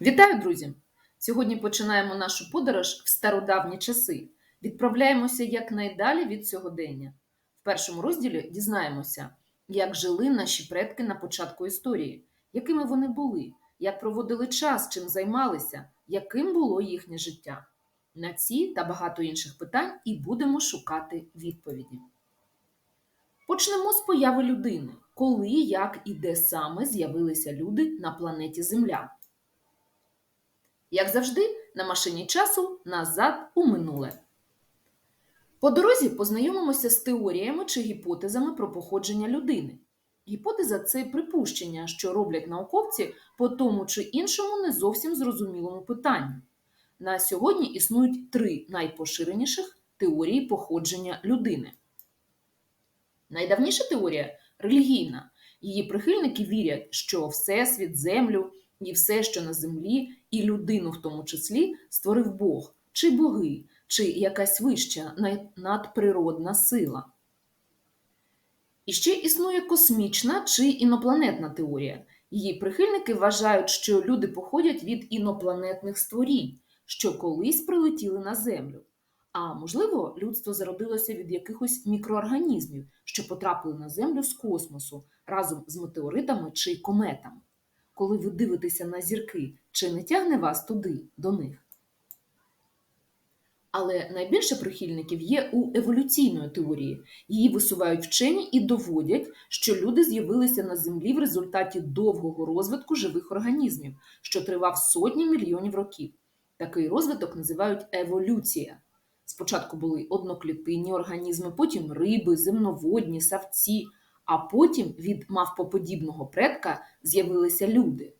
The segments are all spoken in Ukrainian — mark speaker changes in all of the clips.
Speaker 1: Вітаю, друзі! Сьогодні починаємо нашу подорож в стародавні часи. Відправляємося якнайдалі від сьогодення. В першому розділі дізнаємося, як жили наші предки на початку історії, якими вони були, як проводили час, чим займалися, яким було їхнє життя. На ці та багато інших питань і будемо шукати відповіді. Почнемо з появи людини, коли, як і де саме з'явилися люди на планеті Земля. Як завжди, на машині часу назад у минуле. По дорозі познайомимося з теоріями чи гіпотезами про походження людини. Гіпотеза це припущення, що роблять науковці по тому чи іншому не зовсім зрозумілому питанню. На сьогодні існують три найпоширеніших теорії походження людини. Найдавніша теорія релігійна. Її прихильники вірять, що Всесвіт, Землю і все, що на землі, і людину в тому числі, створив Бог, чи боги, чи якась вища надприродна сила. І ще існує космічна чи інопланетна теорія. Її прихильники вважають, що люди походять від інопланетних створінь, що колись прилетіли на Землю. А можливо, людство зародилося від якихось мікроорганізмів, що потрапили на Землю з космосу разом з метеоритами чи кометами. Коли ви дивитеся на зірки, чи не тягне вас туди, до них? Але найбільше прихильників є у еволюційної теорії. Її висувають вчені і доводять, що люди з'явилися на землі в результаті довгого розвитку живих організмів, що тривав сотні мільйонів років. Такий розвиток називають еволюція. Спочатку були одноклітинні організми, потім риби, земноводні, савці, а потім від мавпоподібного предка з'явилися люди.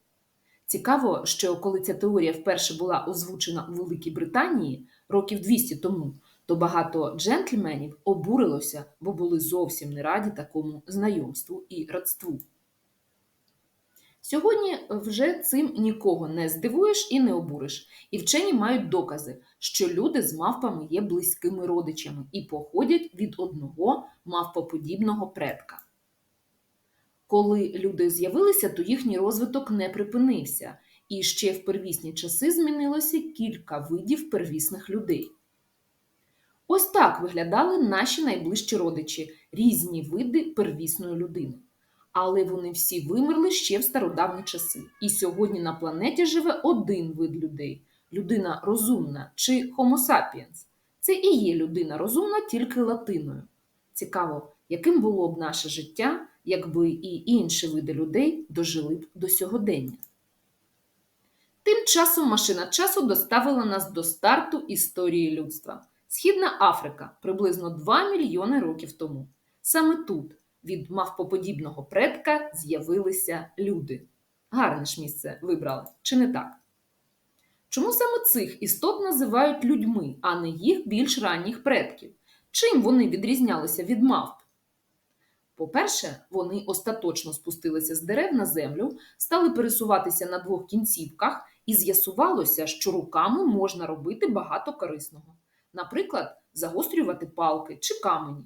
Speaker 1: Цікаво, що коли ця теорія вперше була озвучена у Великій Британії років 200 тому, то багато джентльменів обурилося, бо були зовсім не раді такому знайомству і родству. Сьогодні вже цим нікого не здивуєш і не обуриш, і вчені мають докази, що люди з мавпами є близькими родичами і походять від одного мавпоподібного предка. Коли люди з'явилися, то їхній розвиток не припинився, і ще в первісні часи змінилося кілька видів первісних людей. Ось так виглядали наші найближчі родичі, різні види первісної людини. Але вони всі вимерли ще в стародавні часи. І сьогодні на планеті живе один вид людей людина розумна чи Homo sapiens. Це і є людина розумна тільки латиною. Цікаво, яким було б наше життя, якби і інші види людей дожили б до сьогодення. Тим часом машина часу доставила нас до старту історії людства. Східна Африка приблизно 2 мільйони років тому. Саме тут від мавпоподібного предка з'явилися люди. Гарне ж місце вибрали, чи не так? Чому саме цих істот називають людьми, а не їх більш ранніх предків? Чим вони відрізнялися від мавп? По-перше, вони остаточно спустилися з дерев на землю, стали пересуватися на двох кінцівках, і з'ясувалося, що руками можна робити багато корисного. Наприклад, загострювати палки чи камені.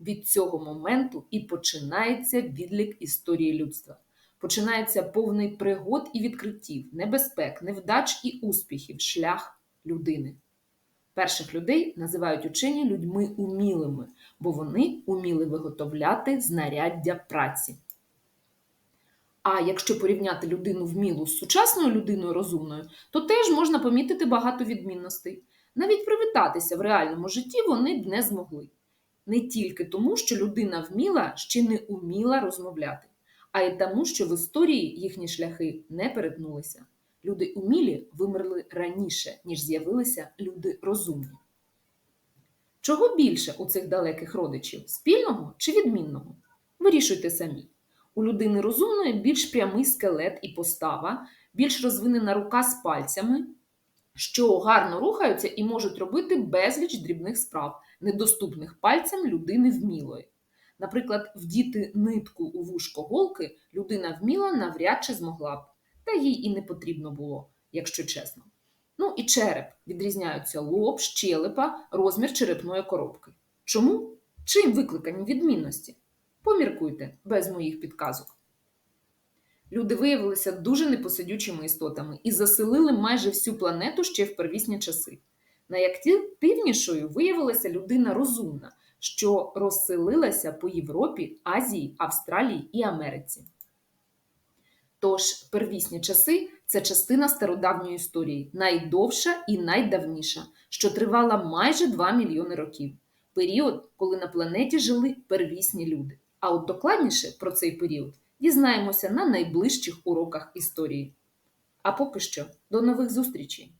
Speaker 1: Від цього моменту і починається відлік історії людства. Починається повний пригод і відкриттів, небезпек, невдач і успіхів, шлях людини. Перших людей називають учені людьми умілими, бо вони уміли виготовляти знаряддя праці. А якщо порівняти людину вмілу з сучасною людиною розумною, то теж можна помітити багато відмінностей. Навіть привітатися в реальному житті вони б не змогли. Не тільки тому, що людина вміла ще не уміла розмовляти, а й тому, що в історії їхні шляхи не перетнулися. Люди умілі вимерли раніше, ніж з'явилися люди розумні. Чого більше у цих далеких родичів спільного чи відмінного? Вирішуйте самі. У людини розумної більш прямий скелет і постава, більш розвинена рука з пальцями, що гарно рухаються і можуть робити безліч дрібних справ, недоступних пальцям людини вмілої. Наприклад, вдіти нитку у вушко голки людина вміла навряд чи змогла б та їй і не потрібно було, якщо чесно. Ну і череп відрізняються лоб, щелепа, розмір черепної коробки. Чому? Чим викликані відмінності? Поміркуйте без моїх підказок. Люди виявилися дуже непосидючими істотами і заселили майже всю планету ще в первісні часи. Найактивнішою виявилася людина розумна, що розселилася по Європі, Азії, Австралії і Америці. Тож первісні часи це частина стародавньої історії, найдовша і найдавніша, що тривала майже 2 мільйони років. Період, коли на планеті жили первісні люди. А от докладніше про цей період дізнаємося на найближчих уроках історії. А поки що, до нових зустрічей!